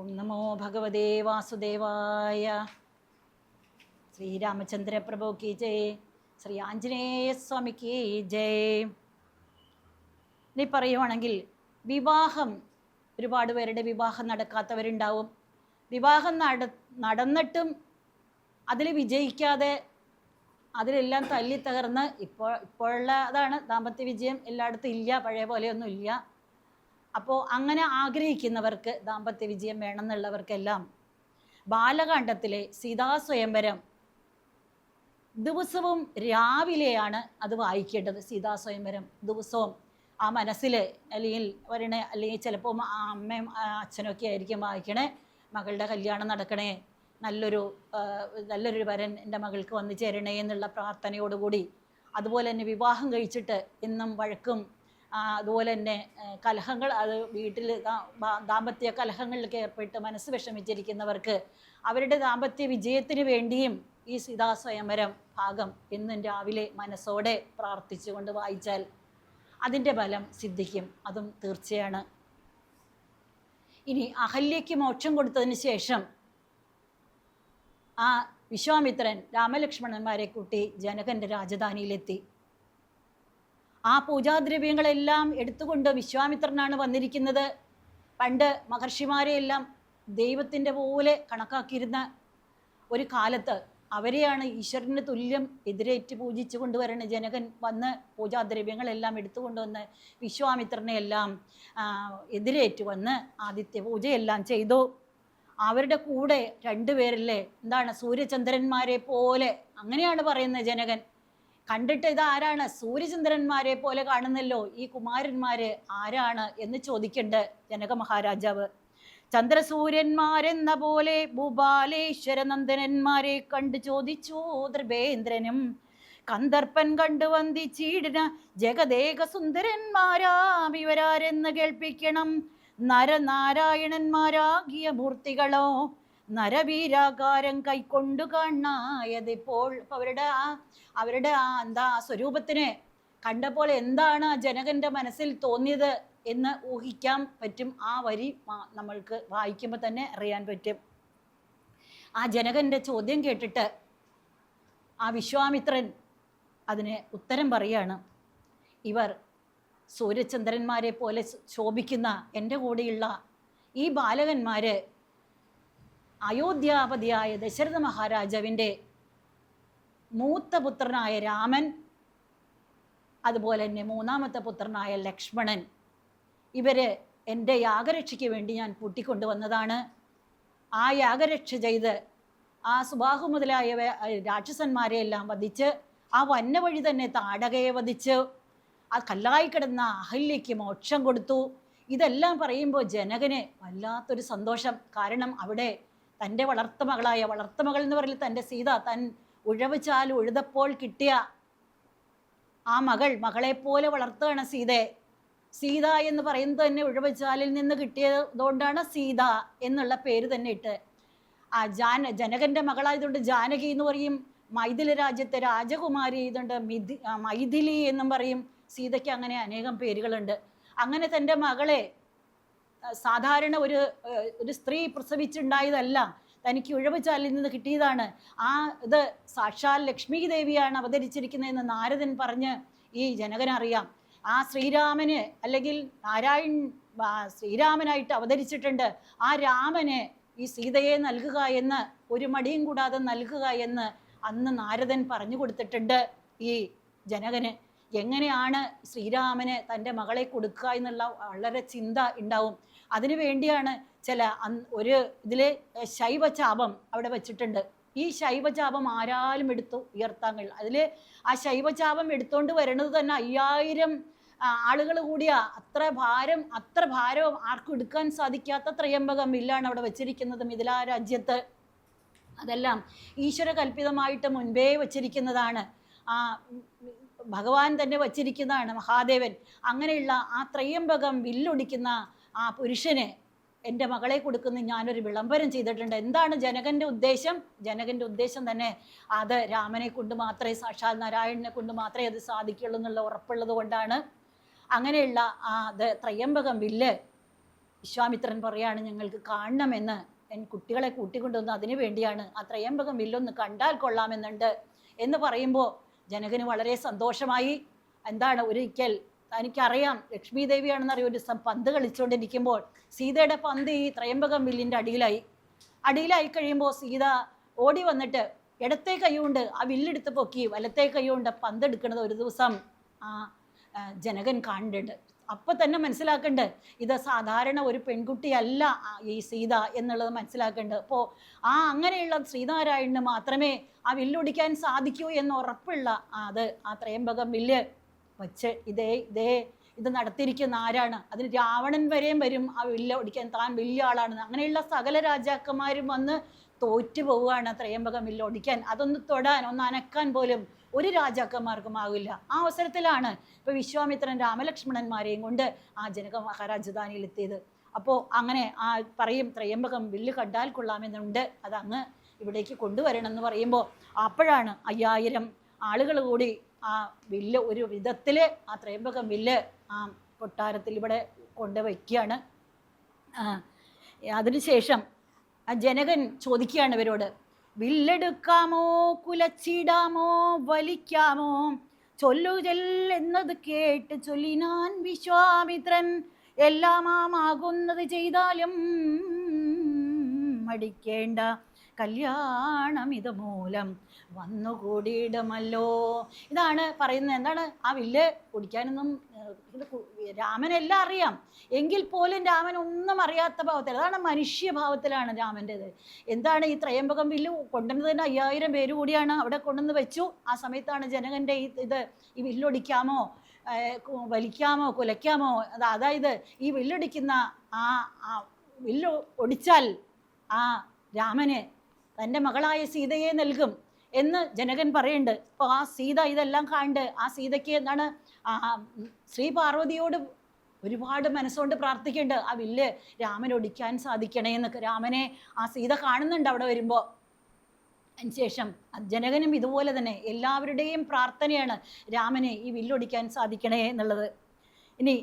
ഓം നമോ ഭഗവതേ വാസുദേവായ. ശ്രീരാമചന്ദ്ര പ്രഭുക്ക് കി ജയ്. ശ്രീ ആഞ്ജനേയ സ്വാമിക്ക് ജയ്. ഇനി പറയുവാണെങ്കിൽ വിവാഹം. ഒരുപാട് പേരുടെ വിവാഹം നടക്കാത്തവരുണ്ടാവും. വിവാഹം നട നടന്നിട്ടും അതിൽ വിജയിക്കാതെ അതിലെല്ലാം തല്ലി തകർന്ന് ഇപ്പോൾ ഇപ്പോഴുള്ള അതാണ് ദാമ്പത്യ വിജയം. എല്ലായിടത്തും ഇല്ല പഴയ പോലെയൊന്നും ഇല്ല അപ്പോൾ അങ്ങനെ ആഗ്രഹിക്കുന്നവർക്ക് ദാമ്പത്യ വിജയം വേണമെന്നുള്ളവർക്കെല്ലാം ബാലകാണ്ഡത്തിലെ സീതാസ്വയംവരം ദിവസവും രാവിലെയാണ് അത് വായിക്കേണ്ടത്. സീതാസ്വയംവരം ദിവസവും ആ മനസ്സിൽ അല്ലെങ്കിൽ വരണ അല്ലെങ്കിൽ ചിലപ്പോൾ അമ്മയും അച്ഛനൊക്കെ ആയിരിക്കും വായിക്കണേ. മകളുടെ കല്യാണം നടക്കണേ. നല്ലൊരു നല്ലൊരു വരൻ എന്റെ മകൾക്ക് വന്നു ചേരണേ എന്നുള്ള പ്രാർത്ഥനയോടുകൂടി അതുപോലെ തന്നെ വിവാഹം കഴിച്ചിട്ട് എന്നും വഴക്കും അതുപോലെ തന്നെ കലഹങ്ങൾ അത് വീട്ടിൽ ദാമ്പത്യ കലഹങ്ങളിലൊക്കെ ഏർപ്പെട്ട് മനസ്സ് വിഷമിച്ചിരിക്കുന്നവർക്ക് അവരുടെ ദാമ്പത്യ വിജയത്തിന് വേണ്ടിയും ഈ സീതാ സ്വയംവരം ഭാഗം എന്നും രാവിലെ മനസ്സോടെ പ്രാർത്ഥിച്ചുകൊണ്ട് വായിച്ചാൽ അതിന്റെ ഫലം സിദ്ധിക്കും. അതും തീർച്ചയാണ്. ഇനി അഹല്യയ്ക്ക് മോക്ഷം കൊടുത്തതിന് ശേഷം ആ വിശ്വാമിത്രൻ രാമലക്ഷ്മണന്മാരെ കൂട്ടി ജനകന്റെ രാജധാനിയിലെത്തി. ആ പൂജാദ്രവ്യങ്ങളെല്ലാം എടുത്തുകൊണ്ട് വിശ്വാമിത്രനാണ് വന്നിരിക്കുന്നത്. പണ്ട് മഹർഷിമാരെയെല്ലാം ദൈവത്തിന്റെ പോലെ കണക്കാക്കിയിരുന്ന ഒരു കാലത്ത് അവരെയാണ് ഈശ്വരന് തുല്യം എതിരേറ്റ് പൂജിച്ചു കൊണ്ടുവരണ ജനകൻ വന്ന് പൂജാദ്രവ്യങ്ങളെല്ലാം എടുത്തുകൊണ്ടുവന്ന് വിശ്വാമിത്രനെ എല്ലാം എതിരേറ്റ് വന്ന് ആദിത്യ പൂജയെല്ലാം ചെയ്തു. അവരുടെ കൂടെ രണ്ടുപേരല്ലേ എന്താണ് സൂര്യചന്ദ്രന്മാരെ പോലെ അങ്ങനെയാണ് പറയുന്നത് ജനകൻ. കണ്ടിട്ട് ഇത് ആരാണ് സൂര്യചന്ദ്രന്മാരെ പോലെ കാണുന്നല്ലോ ഈ കുമാരന്മാര് ആരാണ് എന്ന് ചോദിക്കണ്ട് ജനക മഹാരാജാവ്. ചന്ദ്രസൂര്യന്മാരെന്ന പോലെ ഭൂപാലേശ്വര നന്ദനന്മാരെ കണ്ടു ചോദിച്ചു ധ്രുവേന്ദ്രനും കന്ദർപ്പൻ കണ്ടു വന്ദിച്ചീടിന ജഗദേക സുന്ദരന്മാരാം ഇവരാരെന്ന് കേൾപ്പിക്കണം. നരനാരായണന്മാരാകിയ മൂർത്തികളോ നരവീരാകാരം കൈക്കൊണ്ടു കാണായതിപ്പോൾ ഇപ്പൊ അവരുടെ ആ അവരുടെ ആ എന്താ സ്വരൂപത്തിനെ കണ്ടപ്പോൾ എന്താണ് ആ ജനകന്റെ മനസ്സിൽ തോന്നിയത് എന്ന് ഊഹിക്കാൻ പറ്റും. ആ വരി നമ്മൾക്ക് വായിക്കുമ്പോൾ തന്നെ അറിയാൻ പറ്റും. ആ ജനകന്റെ ചോദ്യം കേട്ടിട്ട് ആ വിശ്വാമിത്രൻ അതിന് ഉത്തരം പറയാണ്. ഇവർ സൂര്യചന്ദ്രന്മാരെ പോലെ ശോഭിക്കുന്ന എന്റെ കൂടെയുള്ള ഈ ബാലകന്മാര് അയോധ്യാപതിയായ ദശരഥ മഹാരാജാവിന്റെ മൂത്ത പുത്രനായ രാമൻ അതുപോലെ തന്നെ മൂന്നാമത്തെ പുത്രനായ ലക്ഷ്മണൻ ഇവർ എന്റെ യാഗരക്ഷയ്ക്ക് വേണ്ടി ഞാൻ കൂട്ടിക്കൊണ്ടുവന്നതാണ് ആ യാഗരക്ഷ ചെയ്ത് ആ സുബാഹു മുതലായ രാക്ഷസന്മാരെ എല്ലാം വധിച്ച് ആ വന്ന വഴി തന്നെ താടകയെ വധിച്ച് ആ കല്ലായി കിടന്ന അഹല്യയ്ക്ക് മോക്ഷം കൊടുത്തു. ഇതെല്ലാം പറയുമ്പോൾ ജനകന് വല്ലാത്തൊരു സന്തോഷം. കാരണം അവിടെ തന്റെ വളർത്തു മകൾ എന്ന് പറയുന്നത് തന്റെ സീത. തൻ ഉഴവുചാൽ ഉഴുതപ്പോൾ കിട്ടിയ ആ മകൾ മകളെപ്പോലെ വളർത്തുകയാണ് സീതയെ. സീത എന്ന് പറയുന്നത് തന്നെ ഉഴവച്ചാലിൽ നിന്ന് കിട്ടിയതുകൊണ്ടാണ് സീത എന്നുള്ള പേര് തന്നെ ഇട്ട്. ആ ജാന ജനകന്റെ മകളായതുകൊണ്ട് ജാനകി എന്ന് പറയും. മൈഥില രാജ്യത്തെ രാജകുമാരി ഇതുണ്ട് മിഥി മൈഥിലി എന്നും പറയും. സീതയ്ക്ക് അങ്ങനെ അനേകം പേരുകളുണ്ട്. അങ്ങനെ തന്റെ മകളെ സാധാരണ ഒരു ഒരു സ്ത്രീ പ്രസവിച്ചുണ്ടായതല്ല. തനിക്ക് ഉഴവുചാലിൽ നിന്ന് കിട്ടിയതാണ്. ആ ഇത് സാക്ഷാൽ ലക്ഷ്മി ദേവിയാണ് അവതരിച്ചിരിക്കുന്നതെന്ന് നാരദൻ പറഞ്ഞ് ഈ ജനകനറിയാം. ആ ശ്രീരാമന് അല്ലെങ്കിൽ നാരായൺ ശ്രീരാമനായിട്ട് അവതരിച്ചിട്ടുണ്ട്. ആ രാമന് ഈ സീതയെ നൽകുക എന്ന് ഒരു മടിയും കൂടാതെ നൽകുക എന്ന് അന്ന് നാരദൻ പറഞ്ഞു കൊടുത്തിട്ടുണ്ട് ഈ ജനകന്. എങ്ങനെയാണ് ശ്രീരാമന് തന്റെ മകളെ കൊടുക്കുക എന്നുള്ള വളരെ ചിന്ത ഉണ്ടാവും. അതിനു വേണ്ടിയാണ് ചില ഒരു ഇതിലെ ശൈവചാപം അവിടെ വെച്ചിട്ടുണ്ട്. ഈ ശൈവചാപം ആരാലും എടുത്തു ഉയർത്താൻ കഴിയും അതിൽ ആ ശൈവചാപം എടുത്തുകൊണ്ട് വരുന്നത് തന്നെ അയ്യായിരം ആളുകൾ കൂടിയ. അത്ര ഭാരം അത്ര ഭാരവും ആർക്കും എടുക്കാൻ സാധിക്കാത്ത ത്രയംബകം വില്ലാണ് അവിടെ വെച്ചിരിക്കുന്നത് മിഥിലാ രാജ്യത്ത്. അതെല്ലാം ഈശ്വര കൽപ്പിതമായിട്ട് മുൻപേ വച്ചിരിക്കുന്നതാണ്. ആ ഭഗവാൻ തന്നെ വച്ചിരിക്കുന്നതാണ് മഹാദേവൻ. അങ്ങനെയുള്ള ആ ത്രയംബകം വില്ലൊടിക്കുന്ന ആ പുരുഷന് എന്റെ മകളെ കൊടുക്കുന്ന ഞാനൊരു വിളംബരം ചെയ്തിട്ടുണ്ട്. എന്താണ് ജനകന്റെ ഉദ്ദേശം? ജനകന്റെ ഉദ്ദേശം തന്നെ അത് രാമനെ കൊണ്ട് മാത്രമേ സാക്ഷാൽ നാരായണനെ കൊണ്ട് മാത്രമേ അത് സാധിക്കുള്ളൂ എന്നുള്ള ഉറപ്പുള്ളത് കൊണ്ടാണ്. അങ്ങനെയുള്ള ആ അത് ത്രയംബകം വില്ല് വിശ്വാമിത്രൻ പറയാണ് ഞങ്ങൾക്ക് കാണണമെന്ന് എൻ കുട്ടികളെ കൂട്ടിക്കൊണ്ടുവന്ന് അതിനു വേണ്ടിയാണ് ആ ത്രയംബകം വില്ലൊന്ന് കണ്ടാൽ കൊള്ളാമെന്നുണ്ട് എന്ന് പറയുമ്പോൾ ജനകന് വളരെ സന്തോഷമായി. എന്താണ്? ഒരിക്കൽ തനിക്കറിയാം. ലക്ഷ്മി ദേവിയാണെന്നറിയ ഒരു ദിവസം പന്ത് കളിച്ചുകൊണ്ടിരിക്കുമ്പോൾ സീതയുടെ പന്ത് ഈ ത്രയംബകം വില്ലിന്റെ അടിയിലായി. അടിയിലായി കഴിയുമ്പോൾ സീത ഓടി വന്നിട്ട് ഇടത്തെ കൈകൊണ്ട് ആ വില്ലെടുത്ത് പൊക്കി വലത്തെ കൈകൊണ്ട് പന്ത് എടുക്കുന്നത് ഒരു ദിവസം ആ ആ, ജനകൻ കാണുന്നുണ്ട്. അപ്പം തന്നെ മനസ്സിലാക്കണ്ട് ഇത് സാധാരണ ഒരു പെൺകുട്ടിയല്ല ഈ സീത എന്നുള്ളത് മനസ്സിലാക്കണ്ട്. അപ്പോൾ ആ അങ്ങനെയുള്ള ശ്രീനാരായണന് മാത്രമേ ആ വില്ലൊടിക്കാൻ സാധിക്കൂ എന്ന് ഉറപ്പുള്ള അത് ആ ത്രയംബകം വില്ല് വച്ച് ഇതേ ഇതേ ഇത് നടത്തിയിരിക്കുന്ന ആരാണ്? അതിന് രാവണൻ വരെയും വരും. ആ വില്ല ഓടിക്കാൻ താൻ വലിയ ആളാണെന്ന്. അങ്ങനെയുള്ള സകല രാജാക്കന്മാരും വന്ന് തോറ്റു പോവുകയാണ് ത്രയംബകം വില്ല ഓടിക്കാൻ. അതൊന്ന് തൊടാൻ ഒന്ന് അനക്കാൻ പോലും ഒരു രാജാക്കന്മാർക്കും ആവില്ല. ആ അവസരത്തിലാണ് ഇപ്പൊ വിശ്വാമിത്രൻ രാമലക്ഷ്മണന്മാരെയും കൊണ്ട് ആ ജനക മഹാരാജധാനിയിൽ എത്തിയത് അപ്പോൾ അങ്ങനെ ആ പറയും ത്രയംബകം വില്ല് കണ്ടാൽ കൊള്ളാമെന്നുണ്ട്. അതങ്ങ് ഇവിടേക്ക് കൊണ്ടുവരണം എന്ന് പറയുമ്പോൾ അപ്പോഴാണ് അയ്യായിരം ആളുകൾ കൂടി ആ വില്ല് ഒരു വിധത്തിൽ ആ ത്രയംബകം വില്ല് ആ കൊട്ടാരത്തിൽ ഇവിടെ കൊണ്ടുവയ്ക്കുകയാണ്. അതിനുശേഷം ആ ജനകൻ ചോദിക്കുകയാണ് ഇവരോട് വില്ലെടുക്കാമോ കുലച്ചിടാമോ വലിക്കാമോ? ചൊല്ലു ചൊല്ലെന്നത് കേട്ട് ചൊല്ലിനാൻ വിശ്വാമിത്രൻ എല്ലാമാകുന്നത് ചെയ്താലും മടിക്കേണ്ട. കല്യാണം ഇത് മൂലം വന്നുകൂടിയിടമല്ലോ. ഇതാണ് പറയുന്നത്. എന്താണ്? ആ വില്ല് കുടിക്കാനൊന്നും രാമനെല്ലാം അറിയാം. എങ്കിൽ പോലും രാമൻ ഒന്നും അറിയാത്ത ഭാവത്തിൽ അതാണ് മനുഷ്യഭാവത്തിലാണ് രാമന്റെത്. എന്താണ് ഈ ത്രയംബകം വില്ല് കൊണ്ടുവന്നതിന് അയ്യായിരം പേര് കൂടിയാണ് അവിടെ കൊണ്ടുവന്ന് വെച്ചു. ആ സമയത്താണ് ജനകന്റെ ഈ ഇത് ഈ വില്ലൊടിക്കാമോ വലിക്കാമോ കുലയ്ക്കാമോ അത് അതായത് ഈ വില്ലൊടിക്കുന്ന ആ വില്ല് ഒടിച്ചാൽ ആ രാമന് തന്റെ മകളായ സീതയെ നൽകും എന്ന് ജനകൻ പറയുന്നുണ്ട്. അപ്പോൾ ആ സീത ഇതെല്ലാം കണ്ട് ആ സീതയ്ക്ക് എന്താണ് ആ ശ്രീ പാർവതിയോട് ഒരുപാട് മനസ്സുകൊണ്ട് പ്രാർത്ഥിക്കുന്നുണ്ട്. ആ വില്ല് രാമൻ ഒടിക്കാൻ സാധിക്കണേ എന്നൊക്കെ. രാമനെ ആ സീത കാണുന്നുണ്ട് അവിടെ വരുമ്പോൾ അതിനുശേഷം ജനകനും ഇതുപോലെ തന്നെ എല്ലാവരുടെയും പ്രാർത്ഥനയാണ് രാമനെ ഈ വില്ലൊടിക്കാൻ സാധിക്കണേ എന്നുള്ളത്. ഇനി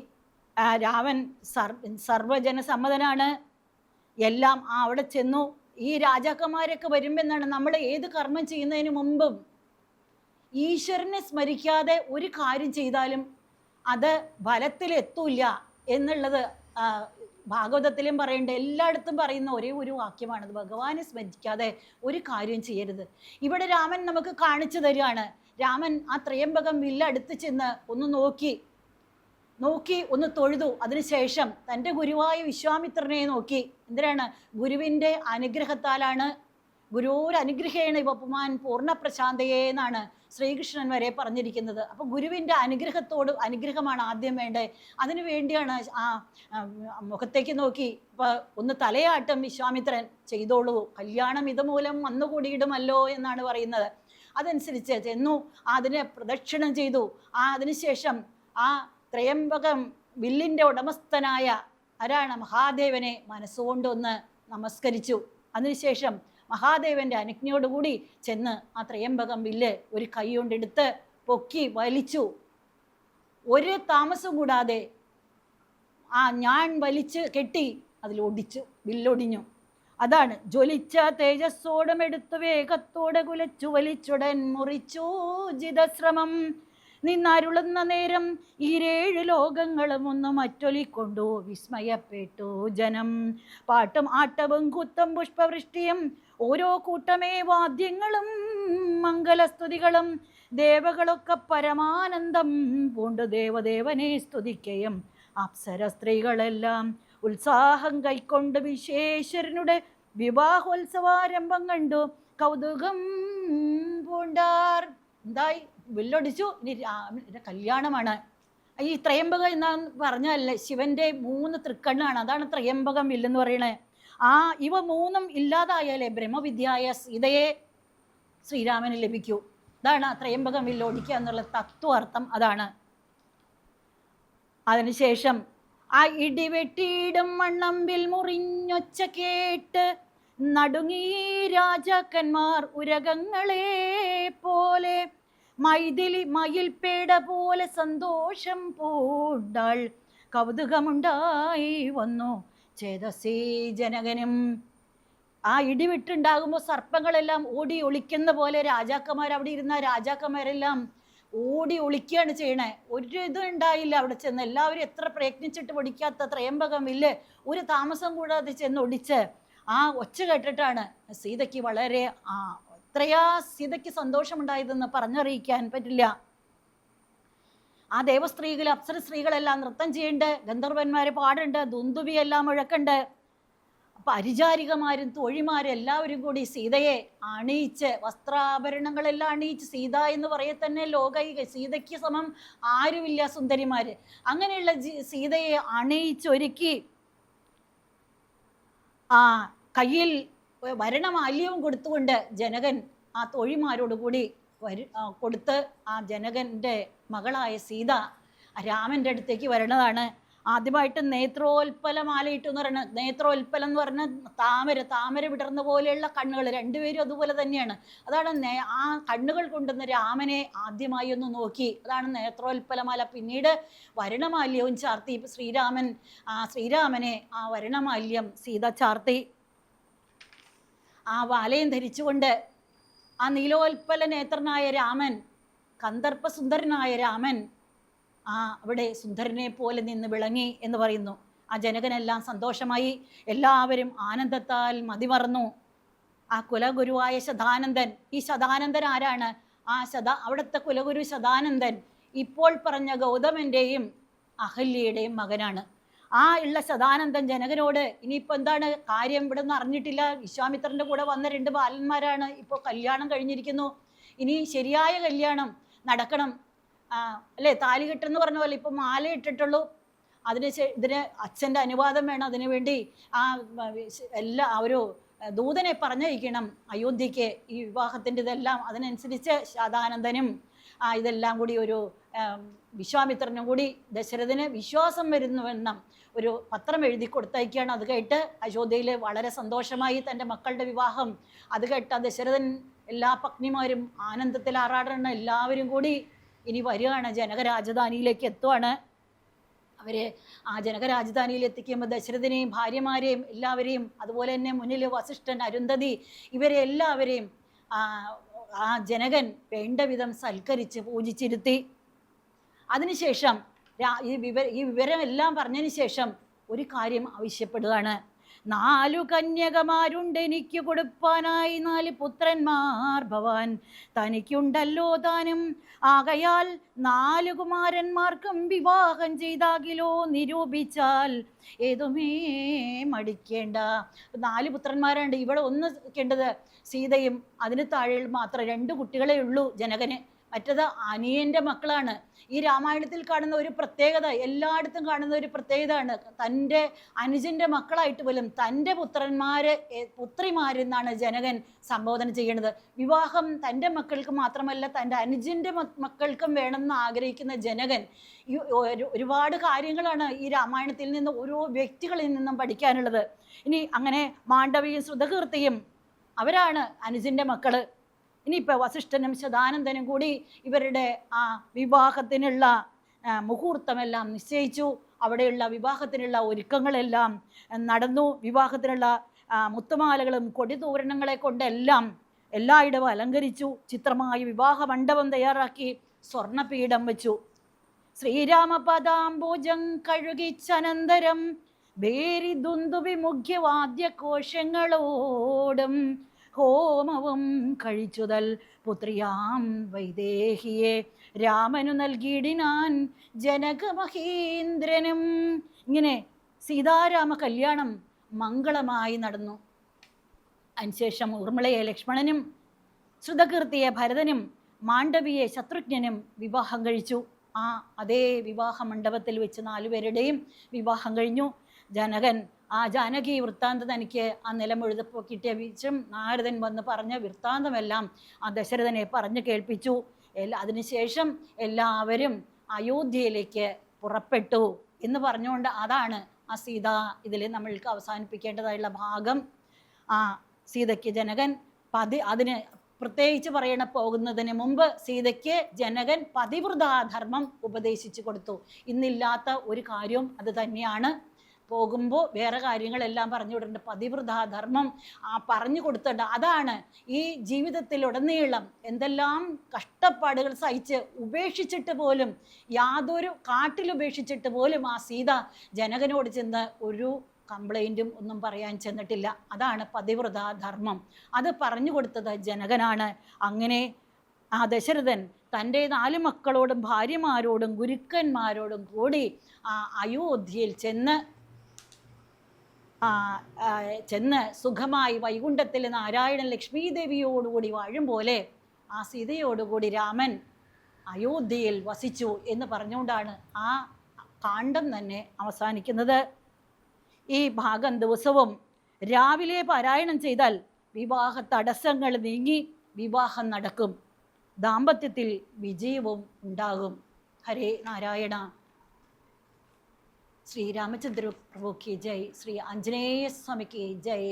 രാമൻ സർ സർവജനസമ്മതനാണ് എല്ലാം ആ അവിടെ ചെന്നു. ഈ രാജാക്കന്മാരൊക്കെ വരുമെന്നാണ് നമ്മൾ ഏത് കർമ്മം ചെയ്യുന്നതിന് മുമ്പും ഈശ്വരനെ സ്മരിക്കാതെ ഒരു കാര്യം ചെയ്താലും അത് ഫലത്തിലെത്തൂല്ല എന്നുള്ളത് ഭാഗവതത്തിലും പറയേണ്ട. എല്ലായിടത്തും പറയുന്ന ഒരേ ഒരു വാക്യമാണത്. ഭഗവാനെ സ്മരിക്കാതെ ഒരു കാര്യം ചെയ്യരുത്. ഇവിടെ രാമൻ നമുക്ക് കാണിച്ചു തരികയാണ്. രാമൻ ആ ത്രയംബകം വില്ലടുത്ത് ചെന്ന് ഒന്ന് നോക്കി. നോക്കി ഒന്ന് തൊഴുതു. അതിനുശേഷം തന്റെ ഗുരുവായ വിശ്വാമിത്രനെ നോക്കി. എന്തിനാണ്? ഗുരുവിന്റെ അനുഗ്രഹത്താലാണ്. ഗുരുവോർ അനുഗ്രഹേണ ഇവപ്പുമാൻ പൂർണ പ്രശാന്തയെ എന്നാണ് ശ്രീകൃഷ്ണൻ വരെ പറഞ്ഞിരിക്കുന്നത്. അപ്പോൾ ഗുരുവിന്റെ അനുഗ്രഹത്തോട് അനുഗ്രഹമാണ് ആദ്യം വേണ്ടത്. അതിനു വേണ്ടിയാണ് ആ, മുഖത്തേക്ക് നോക്കി. ഇപ്പോൾ ഒന്ന് തലയാട്ടം വിശ്വാമിത്രൻ ചെയ്തോളൂ. കല്യാണം ഇതുമൂലം വന്നുകൂടിയിടുമല്ലോ എന്നാണ് പറയുന്നത്. അതനുസരിച്ച് ചെന്നു അതിനെ പ്രദക്ഷിണം ചെയ്തു. ആ അതിനുശേഷം ആ ത്രയംബകം വില്ലിന്റെ ഉടമസ്ഥനായ ആരാണ്? മഹാദേവനെ മനസ്സുകൊണ്ടൊന്ന് നമസ്കരിച്ചു. അതിനുശേഷം മഹാദേവന്റെ അനുജ്ഞയോടുകൂടി ചെന്ന് ആ ത്രയംബകം വില്ല് ഒരു കൈ കൊണ്ടെടുത്ത് പൊക്കി വലിച്ചു. ഒരു താമസം കൂടാതെ ആ ഞാൻ വലിച്ച് കെട്ടി അതിൽ ഒടിച്ചു വില്ലൊടിഞ്ഞു. അതാണ് ജ്വലിച്ച തേജസ്സോടും എടുത്തു വേഗത്തോടെ കുലച്ചു വലിച്ചുടൻ മുറിച്ചു. ജിതശ്രമം നിന്നരുളുന്ന നേരം ഈരേഴ് ലോകങ്ങളും ഒന്ന് മറ്റൊലിക്കൊണ്ടു വിസ്മയപ്പെട്ടു ജനം. പാട്ടും ആട്ടവും കുത്തം പുഷ്പവൃഷ്ടിയും ഓരോ കൂട്ടമേ വാദ്യങ്ങളും മംഗലസ്തുതികളും ദേവകളൊക്കെ പരമാനന്ദം പൂണ്ടു ദേവദേവനെ സ്തുതിക്കയും. അപ്സര സ്ത്രീകളെല്ലാം ഉത്സാഹം കൈക്കൊണ്ട് വിശേഷരനുടെ വിവാഹോത്സവാരംഭം കണ്ടു. കൗതുകം പൂണ്ടാർ. എന്തായി? വെല്ലൊടിച്ചു. ഇനി രാമ കല്യാണമാണ്. ഈ ത്രയംബകം എന്നാ പറഞ്ഞല്ലേ ശിവന്റെ മൂന്ന് തൃക്കണ്ണാണ്. അതാണ് ത്രയംബകം വില്ലെന്ന് പറയണേ. ആ ഇവ മൂന്നും ഇല്ലാതായാലേ ബ്രഹ്മവിദ്യയായ സീതയെ ശ്രീരാമന് ലഭിക്കൂ. അതാണ് ആ ത്രയംബകം വില്ലൊടിക്കുക എന്നുള്ള തത്വാർത്ഥം. അതാണ്. അതിനുശേഷം ആ ഇടിവെട്ടിയിടും മണ്ണമ്പിൽ മുറിഞ്ഞൊച്ച കേട്ട് നടുങ്ങി രാജാക്കന്മാർ ഉരകങ്ങളെ പോലെ മൈതിലി മയിൽപേട പോലെ സന്തോഷം പൂണ്ടാൾ കൗതുകമുണ്ടായി വന്നു. ചേതസേ ജനകനും. ആ ഇടിവിട്ടുണ്ടാകുമ്പോൾ സർപ്പങ്ങളെല്ലാം ഓടി ഒളിക്കുന്ന പോലെ രാജാക്കന്മാർ അവിടെ ഇരുന്ന രാജാക്കന്മാരെല്ലാം ഓടി ഒളിക്കുകയാണ് ചെയ്യണേ. ഒരു ഇതും ഉണ്ടായില്ല അവിടെ ചെന്ന്. എല്ലാവരും എത്ര പ്രയത്നിച്ചിട്ട് ഒടിക്കാത്ത ത്രയംബകം ഇല്ലേ ഒരു താമസം കൂടാതെ ചെന്ന് ഒടിച്ച് ആ ഒച്ച കേട്ടിട്ടാണ് സീതയ്ക്ക് വളരെ ആ എത്രയാ സീതയ്ക്ക് സന്തോഷമുണ്ടായതെന്ന് പറഞ്ഞറിയിക്കാൻ പറ്റില്ല. ആ ദേവസ്ത്രീകൾ അപ്സര സ്ത്രീകളെല്ലാം നൃത്തം ചെയ്യുന്നുണ്ട് ഗന്ധർവന്മാർ പാടുണ്ട് ദുന്ദുബിയെല്ലാം മുഴക്കുണ്ട്. പരിചാരികമാരും തൊഴിമാരും എല്ലാവരും കൂടി സീതയെ അണിയിച്ച് വസ്ത്രാഭരണങ്ങളെല്ലാം അണിയിച്ച് സീത എന്ന് പറയെ തന്നെ ലോകൈക സീതയ്ക്ക് സമം ആരുമില്ല സുന്ദരിമാര്. അങ്ങനെയുള്ള സീതയെ അണിയിച്ചൊരുക്കി ആ കയ്യിൽ വരണമാല്യവും കൊടുത്തുകൊണ്ട് ജനകൻ ആ തോഴിമാരോട് കൂടി വരു കൊടുത്ത് ആ ജനകന്റെ മകളായ സീത രാമന്റെ അടുത്തേക്ക് വരണതാണ്. ആദ്യമായിട്ട് നേത്രോൽപ്പലമാലയിട്ടു എന്ന് പറയുന്നത് നേത്രോൽപ്പലം എന്ന് പറഞ്ഞ താമര താമര വിടർന്ന പോലെയുള്ള കണ്ണുകൾ രണ്ടുപേരും അതുപോലെ തന്നെയാണ്. അതാണ് ആ കണ്ണുകൾ കൊണ്ടുവന്ന രാമനെ ആദ്യമായി ഒന്ന് നോക്കി. അതാണ് നേത്രോൽപ്പലമാല. പിന്നീട് വരണമാല്യവും ചാർത്തി. ശ്രീരാമൻ ആ ശ്രീരാമനെ ആ വരണമാല്യം സീത ചാർത്തി. ആ വാലയും ധരിച്ചുകൊണ്ട് ആ നീലോൽപ്പല നേത്രനായ രാമൻ കന്ദർപ്പസുന്ദരനായ രാമൻ ആ അവിടെ സുന്ദരനെ പോലെ നിന്ന് വിളങ്ങി എന്ന് പറയുന്നു. ആ ജനകനെല്ലാം സന്തോഷമായി. എല്ലാവരും ആനന്ദത്താൽ മതിമറന്നു. ആ കുലഗുരുവായ ശതാനന്ദൻ ഈ ശതാനന്ദൻ ആരാണ്? ആ ശതാ അവിടുത്തെ കുലഗുരു ശതാനന്ദൻ ഇപ്പോൾ പറഞ്ഞ ഗൗതമന്റെയും അഹല്യയുടെയും മകനാണ്. ആ ഉള്ള സദാനന്ദൻ ജനകനോട് ഇനിയിപ്പോൾ എന്താണ് കാര്യം? ഇവിടെ നിന്ന് അറിഞ്ഞിട്ടില്ല. വിശ്വാമിത്രന്റെ കൂടെ വന്ന രണ്ട് ബാലന്മാരാണ്. ഇപ്പോൾ കല്യാണം കഴിഞ്ഞിരിക്കുന്നു. ഇനി ശരിയായ കല്യാണം നടക്കണം. അല്ലേ? താലി കെട്ടെന്ന് പറഞ്ഞ പോലെ ഇപ്പം മാല ഇട്ടിട്ടുള്ളൂ. അതിന് ഇതിന് അച്ഛന്റെ അനുവാദം വേണം. അതിനു വേണ്ടി ആ എല്ലാ ഒരു ദൂതനെ പറഞ്ഞയക്കണം. അയോധ്യയ്ക്ക് ഈ വിവാഹത്തിന്റെ ഇതെല്ലാം അതിനനുസരിച്ച് ശാദാനന്ദനും ഇതെല്ലാം കൂടി ഒരു വിശ്വാമിത്രനും കൂടി ദശരഥന് വിശ്വാസം വരുന്നുവെന്ന ഒരു പത്രം എഴുതി കൊടുത്തയക്കുകയാണ്. അത് കേട്ട് അയോധ്യയിൽ വളരെ സന്തോഷമായി തന്റെ മക്കളുടെ വിവാഹം. അത് കേട്ട ദശരഥൻ എല്ലാ പത്നിമാരും ആനന്ദത്തിൽ ആറാടണം. എല്ലാവരും കൂടി ഇനി വരികയാണ്. ജനകരാജധാനിയിലേക്ക് എത്തുകയാണ് അവർ ആ ജനക രാജധാനിയിൽ എത്തിക്കുമ്പോൾ ദശരഥനെയും ഭാര്യമാരെയും എല്ലാവരെയും അതുപോലെ തന്നെ മുന്നിൽ വസിഷ്ഠൻ അരുന്ധതി ഇവരെ എല്ലാവരെയും ആ ജനകൻ വേണ്ട വിധം സൽക്കരിച്ച് പൂജിച്ചിരുത്തി. അതിനുശേഷം ഈ വിവര ഈ വിവരമെല്ലാം പറഞ്ഞതിന് ശേഷം ഒരു കാര്യം ആവശ്യപ്പെടുകയാണ്. നാലു കന്യകമാരുണ്ട് എനിക്ക് കൊടുപ്പാനായി നാല് പുത്രന്മാർ ഭവാൻ. തനിക്കുണ്ടല്ലോ താനും ആകയാൽ നാല് കുമാരന്മാർക്കും വിവാഹം ചെയ്താകിലോ നിരൂപിച്ചാൽ. ഏതുമേ മടിക്കേണ്ട. നാല് പുത്രന്മാരുണ്ട് ഇവിടെ ഒന്ന് കേണ്ടത്. സീതയും അതിന് താഴെ മാത്രം രണ്ട് കുട്ടികളെ ഉള്ളൂ ജനകന്. മറ്റത് അനിയന്റെ മക്കളാണ്. ഈ രാമായണത്തിൽ കാണുന്ന ഒരു പ്രത്യേകത എല്ലായിടത്തും കാണുന്ന ഒരു പ്രത്യേകതയാണ്. തന്റെ അനുജന്റെ മക്കളായിട്ട് പോലും തന്റെ പുത്രന്മാര് പുത്രിമാരെന്നാണ് ജനകൻ സംബോധന ചെയ്യുന്നത് വിവാഹം തന്റെ മക്കൾക്ക് മാത്രമല്ല തന്റെ അനുജന്റെ മക്കൾക്കും വേണമെന്ന് ആഗ്രഹിക്കുന്ന ജനകൻ. ഒരുപാട് കാര്യങ്ങളാണ് ഈ രാമായണത്തിൽ നിന്ന് ഓരോ വ്യക്തികളിൽ നിന്നും പഠിക്കാനുള്ളത്. ഇനി അങ്ങനെ മാണ്ഡവിയും ശ്രുതകീർത്തിയും അവരാണ് അനുജന്റെ മക്കൾ. ഇനിയിപ്പോൾ വസിഷ്ഠനും ശതാനന്ദനും കൂടി ഇവരുടെ ആ വിവാഹത്തിനുള്ള മുഹൂർത്തമെല്ലാം നിശ്ചയിച്ചു. അവിടെയുള്ള വിവാഹത്തിനുള്ള ഒരുക്കങ്ങളെല്ലാം നടന്നു. വിവാഹത്തിനുള്ള മുത്തുമാലകളും കൊടിതോരണങ്ങളെ കൊണ്ടെല്ലാം എല്ലായിടവും അലങ്കരിച്ചു. ചിത്രമായി വിവാഹ മണ്ഡപം തയ്യാറാക്കി സ്വർണപീഠം വെച്ചു. ശ്രീരാമപദാംബുജം കഴുകിച്ചനന്തരം ഭേരി ദുന്ദുബി മുഖ്യവാദ്യകോശങ്ങളോടും ഹോമവും കഴിച്ചുതൽ പുത്രിയാം വൈദേഹിയെ. രാമനു നൽകിയിടിനാൻ ജനകമഹീന്ദ്രനും. ഇങ്ങനെ സീതാരാമ കല്യാണം മംഗളമായി നടന്നു. അതിനുശേഷം ഊർമിളയെ ലക്ഷ്മണനും ശ്രുതകീർത്തിയെ ഭരതനും മാണ്ഡവിയെ ശത്രുഘ്നനും വിവാഹം കഴിച്ചു. ആ അതേ വിവാഹ മണ്ഡപത്തിൽ വെച്ച് നാലുപേരുടെയും വിവാഹം കഴിഞ്ഞു. ജനകൻ ആ ജാനകി വൃത്താന്തം തനിക്ക് ആ നിലമെഴുതപ്പോൾ കിട്ടിയ വീച്ചും നാരദൻ വന്ന് പറഞ്ഞ വൃത്താന്തമെല്ലാം ആ ദശരഥനെ പറഞ്ഞു കേൾപ്പിച്ചു. എല്ലാ അതിനുശേഷം എല്ലാവരും അയോധ്യയിലേക്ക് പുറപ്പെട്ടു എന്ന് പറഞ്ഞുകൊണ്ട് അതാണ് ആ സീത ഇതിൽ നമ്മൾക്ക് അവസാനിപ്പിക്കേണ്ടതായുള്ള ഭാഗം. ആ സീതയ്ക്ക് ജനകൻ പതി അതിന് പ്രത്യേകിച്ച് പറയണ പോകുന്നതിന് മുമ്പ് സീതയ്ക്ക് ജനകൻ പതിവ്രതാധർമ്മം ഉപദേശിച്ചു കൊടുത്തു. ഇന്നില്ലാത്ത ഒരു കാര്യവും അത് തന്നെയാണ്. പോകുമ്പോൾ വേറെ കാര്യങ്ങളെല്ലാം പറഞ്ഞു വിടേണ്ട. പതിവൃത ധർമ്മം ആ പറഞ്ഞു കൊടുത്തേണ്ട അതാണ്. ഈ ജീവിതത്തിൽ ജീവിതത്തിലുടനീളം എന്തെല്ലാം കഷ്ടപ്പാടുകൾ സഹിച്ച് ഉപേക്ഷിച്ചിട്ട് പോലും യാതൊരു കാട്ടിൽ ഉപേക്ഷിച്ചിട്ട് പോലും ആ സീത ജനകനോട് ചെന്ന് ഒരു കംപ്ലൈന്റും ഒന്നും പറയാൻ ചെന്നിട്ടില്ല. അതാണ് പതിവ്രത ധർമ്മം. അത് പറഞ്ഞു കൊടുത്തത് ജനകനാണ്. അങ്ങനെ ആ ദശരഥൻ തന്റെ നാല് മക്കളോടും ഭാര്യമാരോടും ഗുരുക്കന്മാരോടും കൂടി ആ അയോധ്യയിൽ ചെന്ന് ചെന്ന് സുഖമായി വൈകുണ്ഠത്തിൽ നാരായണൻ ലക്ഷ്മീദേവിയോടുകൂടി വാഴും പോലെ ആ സീതയോടുകൂടി രാമൻ അയോധ്യയിൽ വസിച്ചു എന്ന് പറഞ്ഞുകൊണ്ടാണ് ആ കാണ്ഡം തന്നെ അവസാനിക്കുന്നത്. ഈ ഭാഗം ദിവസവും രാവിലെ പാരായണം ചെയ്താൽ വിവാഹ തടസ്സങ്ങൾ നീങ്ങി വിവാഹം നടക്കും. ദാമ്പത്യത്തിൽ വിജയവും ഉണ്ടാകും. ഹരേ നാരായണ. ശ്രീരാമചന്ദ്ര പ്രഭുക്ക് ജയ് ശ്രീ ആഞ്ജനേയ സ്വാമിക്ക് ജയ്